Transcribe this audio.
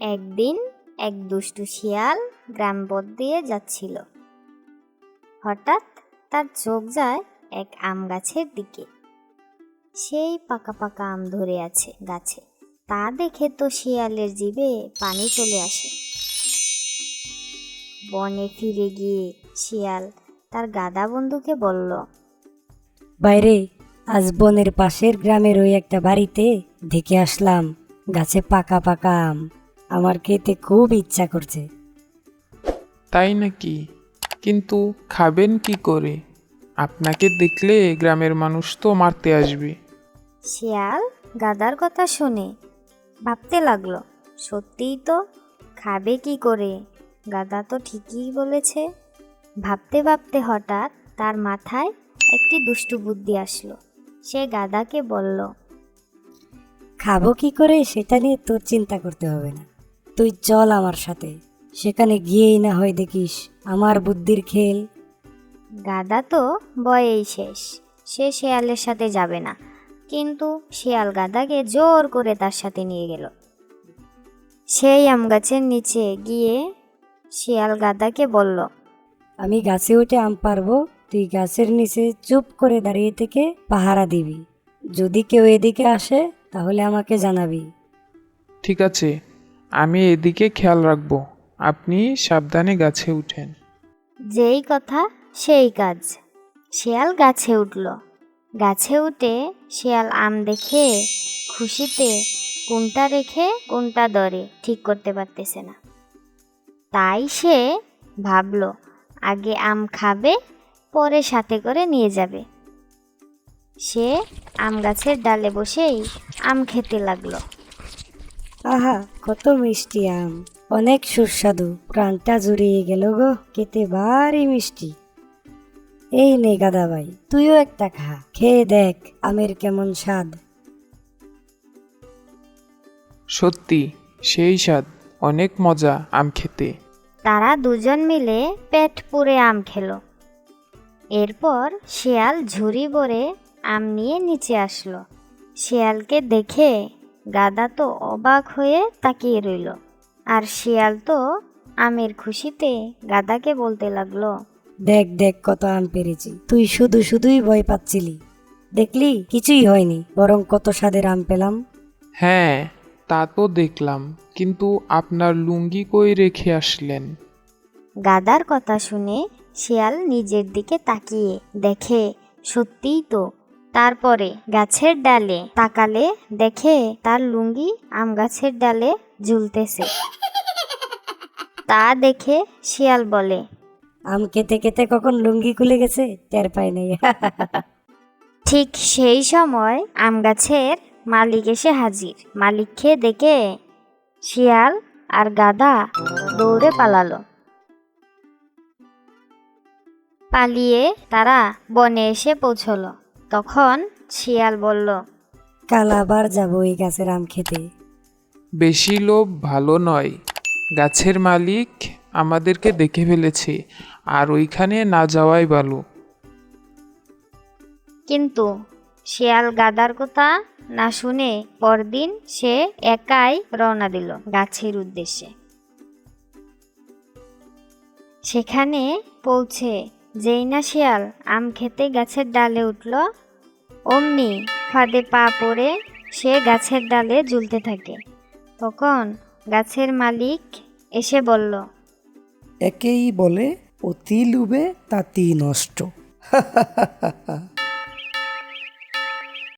একদিন এক দুষ্টু শিয়াল গ্রামপথ দিয়ে যাচ্ছিল। হঠাৎ তার চোখ যায় এক আম গাছের দিকে। সেই পাকা পাকা আম ধরে আছে গাছে। তা দেখে তো শিয়ালের জিভে পানি চলে আসে। বনে ফিরে গিয়ে শিয়াল তার গাদা বন্ধুকে বলল, বাইরে, আজ বনের পাশের গ্রামের ওই একটা বাড়িতে দেখে আসলাম গাছে পাকা পাকা আম। আমার খেতে খুব ইচ্ছা করছে। তাই নাকি? কিন্তু খাবেন কি করে? আপনাকে দেখলে গ্রামের মানুষ তো মারতে আসবে। শিয়াল গাদার কথা শুনে ভাবতে লাগল সত্যিই তো খাবে কি করে? গাদা তো ঠিকই বলেছে। ভাবতে ভাবতে হঠাৎ তার মাথায় একটি দুষ্টু বুদ্ধি আসলো। সে গাদাকে বলল খাব কি করে সেটা নিয়ে তোর চিন্তা করতে হবে না। তুই চল আমার সাথে। সেখানে গিয়েই না হয় দেখিস আমার বুদ্ধির খেল। গাদা তো বয়েই শেষ। সে শেয়ালের সাথে যাবে না। কিন্তু শিয়াল গাদাকে জোর করে তার সাথে নিয়ে গেল। সেই আম গাছের নিচে গিয়ে শিয়াল গাদাকে বলল আমি গাছে উঠে আম পারব তুই গাছের নিচে চুপ করে দাঁড়িয়ে থেকে পাহারা দিবি। যদি কেউ এদিকে আসে তাহলে আমাকে জানাবি। ঠিক আছে। আমি এদিকে খেয়াল রাখব। আপনি সাবধানে গাছে উঠেন। যেই কথা সেই কাজ। শিয়াল গাছে উঠল। গাছে উঠে শিয়াল আম দেখে, খুশিতে কোনটা রেখে, কোনটা দরে, ঠিক করতে পারতেছে না। তাই সে ভাবল, আগে আম খাবে, পরে সাথে করে নিয়ে যাবে। সে আম গাছের ডালে বসেই আম খেতে লাগল। আহা কত মিষ্টি আম। অনেক সুস্বাদু। প্রাণটা জুড়িয়ে গেল গো খেতে ভারী মিষ্টি। এই নে গাদা ভাই তুইও একটা খা খেয়ে দেখ আমের কেমন স্বাদ। সত্যি সেই স্বাদ অনেক মজা আম খেতে। তারা দুজন মিলে পেট পুড়ে আম খেলো। এরপর শিয়াল ঝুড়ি ভরে আম নিয়ে নিচে আসলো। শিয়ালকে দেখে গাদা তো অবাক হয়ে তাকিয়ে রইল। আর শিয়াল তো আমের খুশিতে গাদাকে বলতে লাগল দেখ দেখ কত আম পেরেছি। তুই শুধু শুধুই ভয় পাচ্ছিলি। দেখলি কিছুই হয়নি বরং কত স্বাদের আম পেলাম। হ্যাঁ তা তো দেখলাম কিন্তু আপনার লুঙ্গি কই রেখে আসলেন? গাদার কথা শুনে শিয়াল নিজের দিকে তাকিয়ে দেখে সত্যিই তো তারপরে গাছের ডালে তাকালে দেখে তার লুঙ্গি আম গাছের ডালে ঝুলতেছে। তা দেখে শিয়াল বলে আম খেতে খেতে কখন লুঙ্গি খুলে গেছে? টের পাই নাই। ঠিক সেই সময় আম গাছের মালিক এসে হাজির। মালিককে দেখে শিয়াল আর গাদা দৌড়ে পালালো। পালিয়ে তারা বনে এসে পৌঁছলো। তখন শিয়াল বলল কাল আবার যাব এই গাছের আম খেতে। বেশি লোভ ভালো নয়। গাছের মালিক আমাদেরকে দেখে ফেলেছে আর ওইখানে না যাওয়াই ভালো। কিন্তু শিয়াল গাদার কথা না শুনে পরদিন সে একাই রওনা দিল গাছের উদ্দেশ্যে। সেখানে পৌঁছে যেই না শিয়াল, আম খেতে গাছের ডালে উঠল। অমনি ফাঁদে পা পড়ে সে গাছের ডালে ঝুলতে থাকে। তখন গাছের মালিক এসে বলল, একেই বলে, অতি লুবে তাতি নষ্ট।